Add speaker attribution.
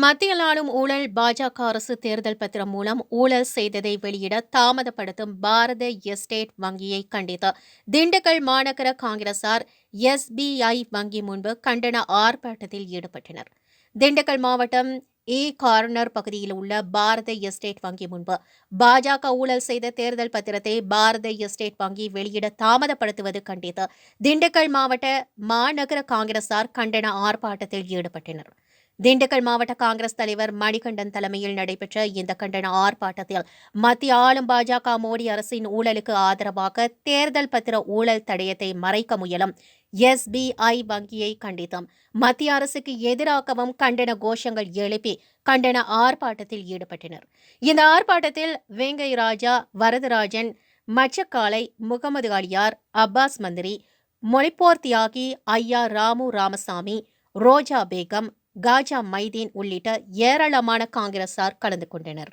Speaker 1: மத்தியில் ஆளும் ஊழல். பாஜக அரசு தேர்தல் பத்திரம் மூலம் ஊழல் செய்ததை வெளியிட தாமதப்படுத்தும் பாரத எஸ்டேட் வங்கியை கண்டித்து திண்டுக்கல் மாநகர காங்கிரசார் எஸ்பிஐ வங்கி முன்பு கண்டன ஆர்ப்பாட்டத்தில் ஈடுபட்டனர். திண்டுக்கல் மாவட்டம் ஏ கார்னர் பகுதியில் உள்ள பாரத எஸ்டேட் வங்கி முன்பு பாஜக ஊழல் செய்த தேர்தல் பத்திரத்தை பாரத எஸ்டேட் வங்கி வெளியிட தாமதப்படுத்துவது கண்டித்து திண்டுக்கல் மாவட்ட மாநகர காங்கிரசார் கண்டன ஆர்ப்பாட்டத்தில் ஈடுபட்டனர். திண்டுக்கல் மாவட்ட காங்கிரஸ் தலைவர் மணிகண்டன் தலைமையில் நடைபெற்ற இந்த கண்டன ஆர்ப்பாட்டத்தில் மத்திய ஆளும் பாஜக மோடி அரசின் ஊழலுக்கு ஆதரவாக தேர்தல் பத்திர ஊழல் தடயத்தை மறைக்க முயலும். எஸ்பிஐ வங்கியை கண்டித்தும். மத்திய அரசுக்கு எதிராகவும் கண்டன கோஷங்கள் எழுப்பி கண்டன ஆர்ப்பாட்டத்தில் ஈடுபட்டனர். இந்த ஆர்ப்பாட்டத்தில் வேங்கை ராஜா வரதராஜன் மச்சக்காலை முகமது அலியார் அப்பாஸ் மந்திரி மொழிப்போர் தியாகி ஐயா ராமு ராமசாமி ரோஜா பேகம் காஜா மைதீன் உள்ளிட்ட ஏராளமான காங்கிரசார் கலந்து கொண்டனர்.